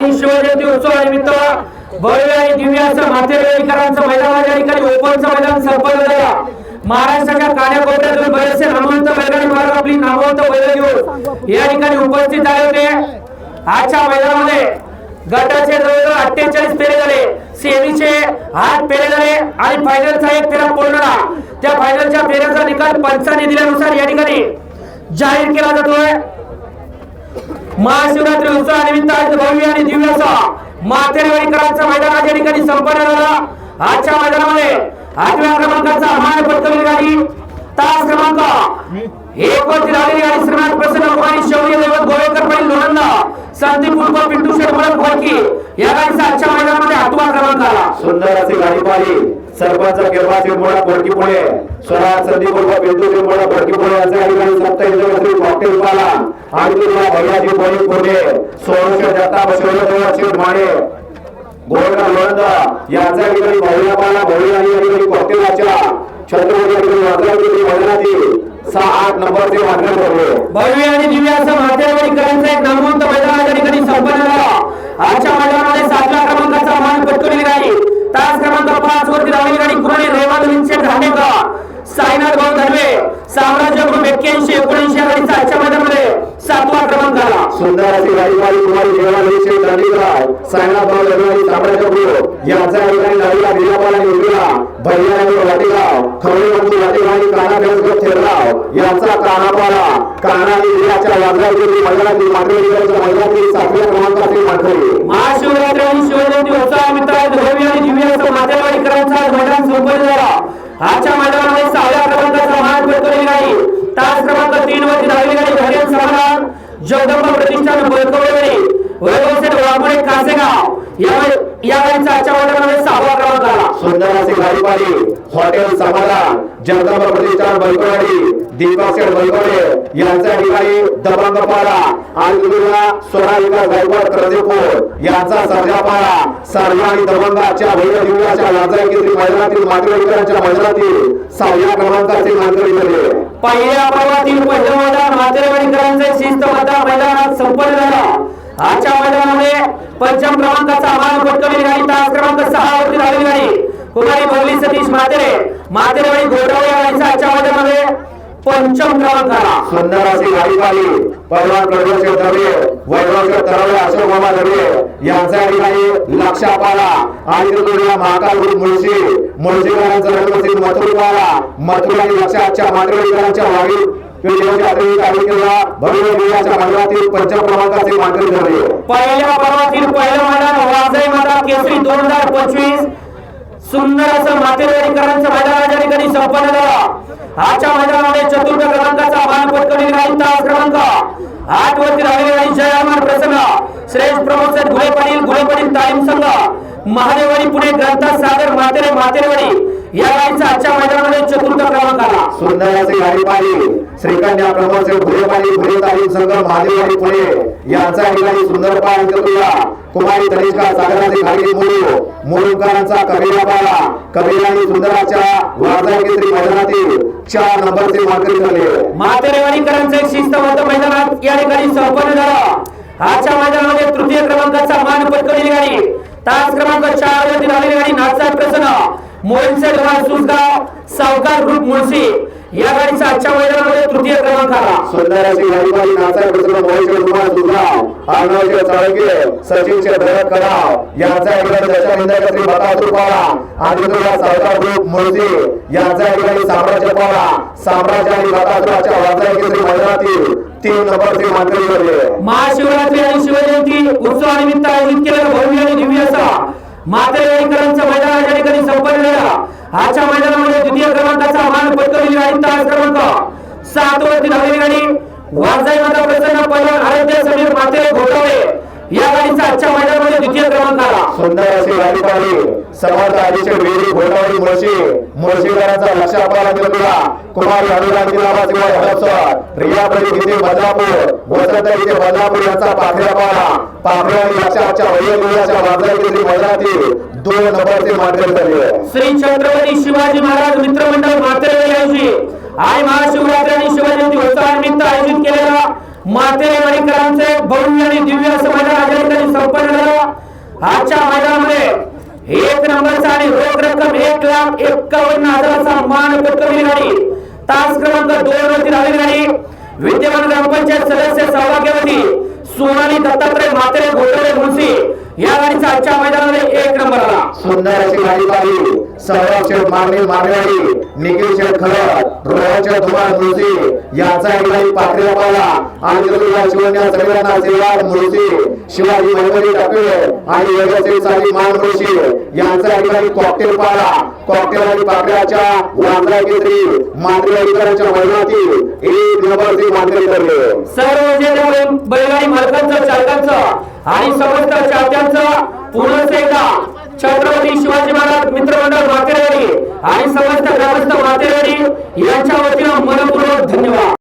शिवजयंती उत्सवानिमित्त भव्य आणि दिव्य असं माथेरेकरांचं मैदान या ठिकाणी ओपनचं मैदान संपन्न झाला? महाराष्ट्राच्या कान्याकोपऱ्यातून बरेचसे नामवंत बैलगाडी मालक आपली नामवंत बैल घेऊन या ठिकाणी उपस्थित झाले होते. आजच्या मैदानामध्ये गटाचे जवळजवळ अठ्ठेचाळीस फेरे झाले. सेमीचे आठ फेरे झाले. आणि फायनलचा एक फेरा पूर्ण त्या फायनलच्या फेऱ्याचा निकाल पंचाने दिल्यानुसार या ठिकाणी जाहीर केला जातोय. महाशिवरात्री उत्सवानिमित्त आज भव्य आणि दिव्य असा माथेरवाडीकरांचं मैदान या ठिकाणी संपन्न झाला. आजच्या मैदानामध्ये आठव्या क्रमांकाचा मान पटकवली गाडी तास क्रमांक एक वरती लागलेली गाडी श्रीनाथ प्रसन्न कुमारी शौर्य दैवत गोवेकर पाटील लोणंदा संदीप उर्फ पिंटू शेठ मळक फडकी या गाडीचा आजच्या मैदानामध्ये आठवा क्रमांक आला. सुंदर असे गाडी पाहिली. सरपंच किरवा चिरमोडा फडकी पुणे स्वराज संदीप उर्फ पिंटू चिरमोडा बोडकी पुणे यांचा या ठिकाणी सप्त इंद्रवत्री कॉकटेल पाला आणि भैयाजी बोली पुणे सोळशे दत्ता बसवलं शेठ माने गोळका लोणंदा यांचा ठिकाणी भैया भैया आणि ठिकाणी छत्रपती ठिकाणी सहा आठ नंबरचे ठरले भव्य आणि दिव्य असं एक नामवंत मैदान या ठिकाणी संपन्न आजच्या मैदानामध्ये सातव्या क्रमांकाचा मान पटकवलेली गाडी तास क्रमांक पाच वरती लावलेली गाडी कुराडी रेवाद विंचेट धांडेकर साईनाथ भाऊ धर्मे साम्राज्य ग्रुप एक्क्याऐंशी एकोणऐंशी या गाडीचा आजच्या मैदानामध्ये सातवा क्रमांक आला सुंदर असे गाडीवाली कुमारी देवालीचे दंडीराय सायनाथ लग्नाची दरवाडी गुरु यांचा या ठिकाणी नवीला भिलापाला निवडला भैया वाटेगाव खवळे बंधू वाटेगाव आणि काना बेंसगत थेरगाव यांचा कानापाला काना आणि विलाच्या वाजगावची मैदानातील मांडवलीच्या मैदानातील सातव्या क्रमांकाची मांडवली महाशिवरात्री आणि शिवजयंती उत्सव मित्र भव्य आणि दिव्य असं माथेरवाडीकरांचा आज मैदान संपन्न झाला. आजच्या मैदानामध्ये सहाव्या क्रमांकाचा महान पटकवलेली नाही? तास क्रमांक तीन वरती दहावी गाडी हरियन समाधान. जगदंबा प्रतिष्ठान बळकवली गाडी वैभवसेठ वाघोडे कासेगाव आजच्या सहावा क्रमांक आला. सुंदर हॉटेल समाधान जगदंबा प्रतिष्ठान ठिकाणी दबंग आणि दुर्गा सोनालिका गायकवाड कर्जेपूर यांचा सर्जा पाला सर्जा आणि दबंगाच्या भैया दिव्याच्या लांजा केंद्रीय मैदानातील मातृविकारांच्या मैदानातील सहाव्या क्रमांकाचे मानकरी ठरले पहिल्या पर्वातील मैदान मातेरेवाडीकरांचे शिस्तबद्ध मैदानात संपन्न झालं. आजच्या मैदानामध्ये पंचम क्रमांकाचा गाडी तास क्रमांक सहा वरती गाडी कुमारी सतीश मातेरे मातेरेवाडी या आजच्या मैदानामध्ये पंचम क्रमांक आला. सुंदर अशी गाडी पाहिली. तरवडे अशोक ठिकाणी आणि महाकाल गुरु मुळशी. मुळशीकरांचा रंगसिंग मथुर पाला मथुर आणि लक्षाच्या पहिल्या पर्वातील पहिलं मैदान वाजय माता केसरी दोन हजार पंचवीस. सुंदर असं मातेवाडीकरांचं मैदान या ठिकाणी संपन्न झालं. आजच्या मैदानामध्ये चतुर्थ क्रमांकाचा मान पटकवलेली गाडी तास क्रमांक आठ वरती राहिलेली गाडी जय हनुमान प्रसन्न. श्रेष्ठ प्रमुख सर घुळे पाटील घुळे पाटील तालीम संघ. महादेवाडी पुणे ग्रंथ सागर मातेरे मातेरेवाडी या गाडीचा आजच्या मैदानात चतुर्थ क्रमांक आला सुंदर असे गाडी पाहिली श्रीकन्या प्रमोद से भुरेपाली भुरे तालीम संघ महादेवाडी पुणे. यांचा ठिकाणी सुंदर पालन करूया कुमारी तनिष्का सागराचे खाली मुरू. मुरुमकरांचा कबीरा पाला. कबीरा आणि सुंदराच्या वाजा केंद्री मैदानातील चार नंबरचे मानकरी झाले. मातेरेवाडीकरांचं शिस्तबद्ध मैदानात या ठिकाणी संपन्न झालं. आजच्या मैदानामध्ये तृतीय क्रमांकाचा मान पटकवलेली गाडी. तास क्रमांक चार वरती राहिलेली गाडी नाथसाहेब प्रसन्न. मोहिलसे धरण सुसगाव सावकार ग्रुप मुळशी या गाडीचा आजच्या मैदानामध्ये तृतीय क्रमांक आला. सुंदर अशी प्रसन्न महेश्वर कुमार सुगाव अर्णवचे चाळके सचिनचे भरत यांचा या ठिकाणी दशा इंद्रकत्री बकासूर पाला आणि दुसरा सावकार ग्रुप मुळशी यांचा ठिकाणी साम्राज्य पाला साम्राज्य आणि वाजा केंद्री मैदानातील तीन महाशिवरात्री आणि शिवजयंती उत्सवानिमित्त आयोजित केलेलं भव्य आणि दिव्य असा मातेवाडीकरांचं मैदान या ठिकाणी संपन्न आजच्या मैदानामध्ये द्वितीय क्रमांकाचा मान पटकवलेली आहे तास क्रमांक सात वरती धावलेली गाडी वारजाई माता प्रसन्न पहिला आरोग्य समीर माते घोटाळे या गाडीचा आजच्या मैदानामध्ये द्वितीय क्रमांक आला सुंदर अशी गाडी पाहिली समर्थ आदिचे वेरी घोटावडी मुळशी मुळशीकरांचा लक्षा पाला मिळतला कुमारी अनुराग जिल्हाबाद हडपसर रियापडी इथे बदलापूर वसंत इथे बदलापूर यांचा पाखऱ्या पाला पाखऱ्या आणि लक्षाच्या वैयक्तिकाच्या वाजरा केंद्री मैदानातील दोन नंबरचे मानकरी झाले. श्री छत्रपती शिवाजी महाराज मित्रमंडळ मातेरे यांची आई महाशिवरात्री आणि शिवजयंती उत्सवानिमित्त आयोजित केलेला मातेवाडीकरांचे भव्य आणि दिव्य असं मैदान आज संपन्न झालं. आजच्या मैदानामध्ये एक नंबरचा आणि रोख रक्कम एक लाख एकावन्न हजाराचा मान पटकवली गाडी तास क्रमांक दोन वरती राहिली गाडी विद्यमान ग्रामपंचायत सदस्य सहभाग्यवती सोनाली दत्तात्रय मातेरे घोटरे मुंशी या गाडीचा आजच्या मैदानामध्ये एक नंबर आला. सुंदर अशी गाडी पाहिली. संरक्षण मारणे मारण्यावाडी निखिल शेठ रोहनच्या धुमाळ मुळशी यांचा एक गाडी पात्रीला पाहिला. आणि या शिवण्या सगळ्यांना सेवार मुळशी शिवाजी महिमरी टपे आणि वेगळचे साली मान मुळशी यांचा एक गाडी कॉकटेल पाहिला. कॉकटेल आणि पाकड्याच्या वांद्रा केंद्री मांद्रे अधिकाऱ्यांच्या मैदानातील एक नंबरचे मांद्रे ठरले सर्व विजेते बैलगाडी मालकांचं चालकांचं आणि समस्त चाहत्यांचा पुनः एकदा छत्रपती शिवाजी महाराज मित्रमंडळ मातेवाडी आणि समस्त ग्रामस्थ मातेवाडी यांच्या वतीनं मनपूर्वक धन्यवाद.